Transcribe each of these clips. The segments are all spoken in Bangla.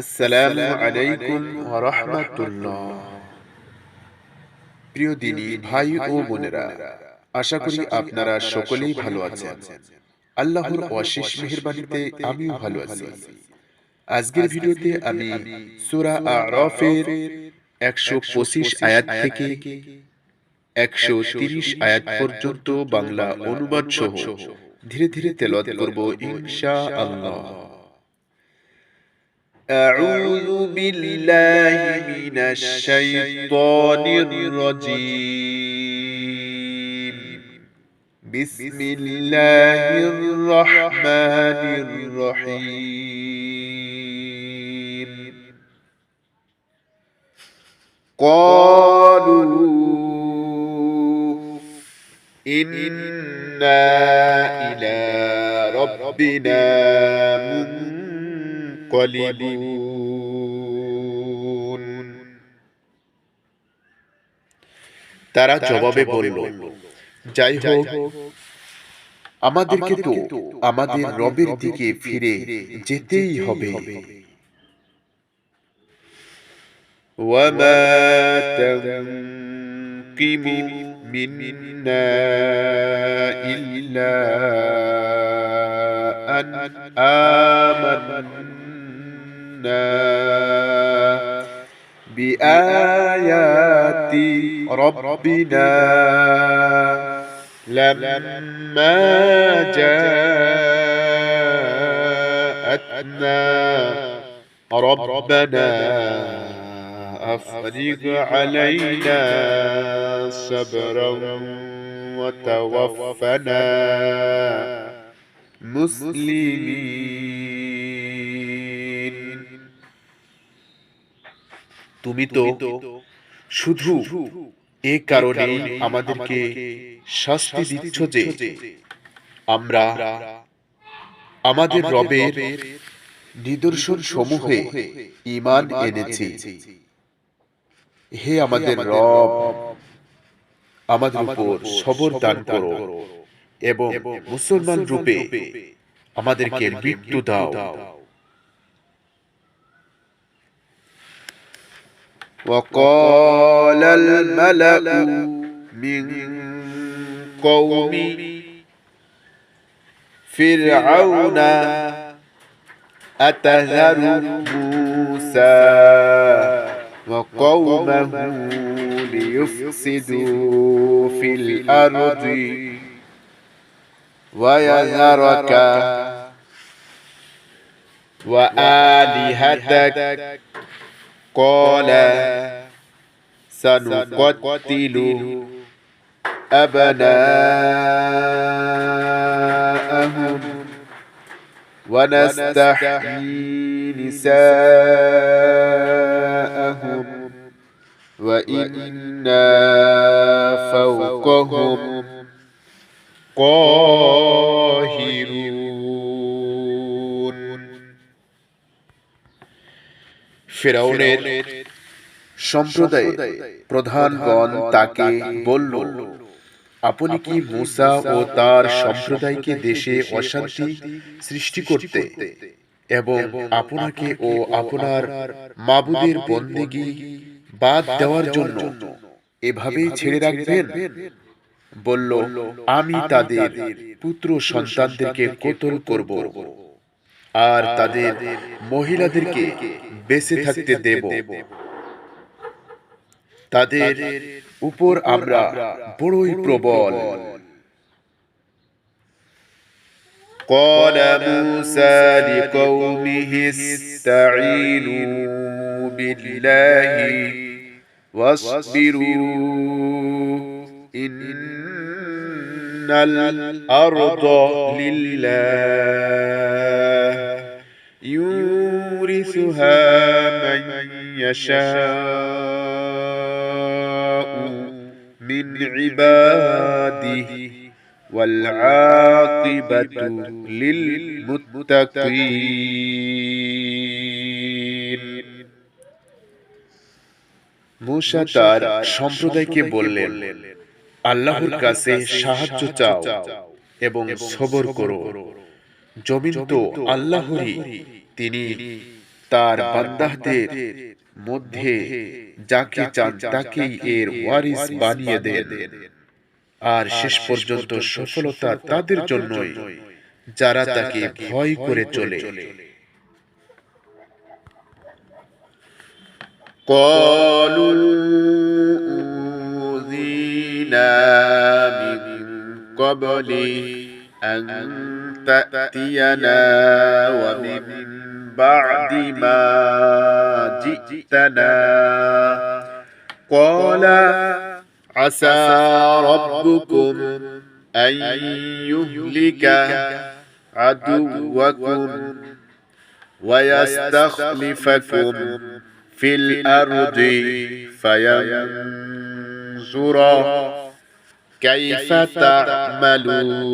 আসসালামু আলাইকুম ওয়া রাহমাতুল্লাহ। প্রিয় দিনী ভাই ও বোনেরা আশা করি আপনারা সকলেই ভালো আছেন। আল্লাহর অশেষ মেহেরবানিতে আমিও ভালো আছি। আজকের ভিডিওতে আমি সূরা আরাফের 125 আয়াত থেকে 130 আয়াত পর্যন্ত বাংলা অনুবাদ সহ ধীরে ধীরে তেলাওয়াত করব ইনশাআল্লাহ। أعوذ بالله من الشيطان الرجيم. بسم الله الرحمن الرحيم. قالوا إنا إلى ربنا منقلبون তারা জবাবে বলল যাই হোক আমাদেরকে তো আমাদের রবের দিকে ফিরে যেতেই হবে وما تنقم منا إلا أن آمنا منا بآيات ربنا لما جاءتنا ربنا أفرغ علينا صبرا وتوفنا مسلمين তুমি তো শুধু এ কারণে আমাদেরকে শাস্তি দিচ্ছ যে আমরা আমাদের রবের নিদর্শন সমূহে ইমান এনেছি। হে আমাদের রব আমাদের উপর সবর দান করো এবং মুসলমান রূপে আমাদেরকে মৃত্যু দাও। وقال الملأ من قوم فرعون أتذر موسى وقومه ليفسدوا في الأرض ويذرك وآلهتك قال سنقتل أبناءهم ونستحيي نساءهم وإنا فوقهم قاهرون. ফেরাউনের সম্প্রদায় প্রধানগণ তাকে বলল, আপনি কি মুসা ও তার সম্প্রদায়কে দেশে অশান্তি সৃষ্টি করতে এবং আপনাকে ও আপনার মাবুদের বন্দেগি বাদ দেওয়ার জন্য এভাবে ছেড়ে রাখবেন? বলল, আমি তাদের পুত্র সন্তানদেরকে কতল করব। আর তাদের মহিলাদেরকে বেঁচে থাকতে দেব তাদের উপর আমরা বড়ই প্রবল قال موسى لقومه استعينوا بالله واصبروا إن الأرض لله يورثها من يشاء من عباده والعاقبة للمتقين মুসা তার সম্প্রদায়কে বললেন আল্লাহর কাছে সাহায্য চাও এবং সবর করো জমিন তো আল্লাহরই তিনি তার বান্দাহদের মধ্যে যাকে চান তাকেই এর ওয়ারিস বানিয়ে দেন আর শেষ পর্যন্ত সফলতা তাদের জন্যই যারা তাকে ভয় করে চলে قالوا من قبل أن تأتينا ومن بعد ما جئتنا. قال عسى ربكم أن يهلك عدوكم ويستخلفكم في الأرض فينظر. كيف تعملون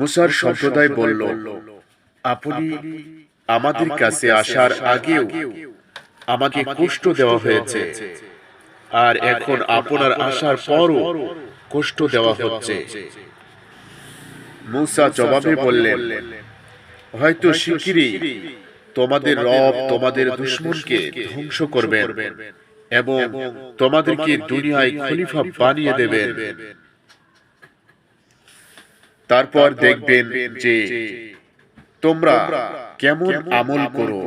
মুসার সম্প্রদায় বলল আপনি আমাদের কাছে আসার আগেও আমাকে কষ্ট দেওয়া হয়েছে আর এখন আপনার আসার পরও কষ্ট দেওয়া হচ্ছে মুসা জবাবে বললেন হয়তো শিগগিরই তোমাদের রব তোমাদের দুশ্মনকে ধ্বংস করবেন এবং তোমাদেরকে দুনিয়ায় খলিফা বানিয়ে দেবেন। তারপর দেখবেন যে তোমরা কেমন আমল করো।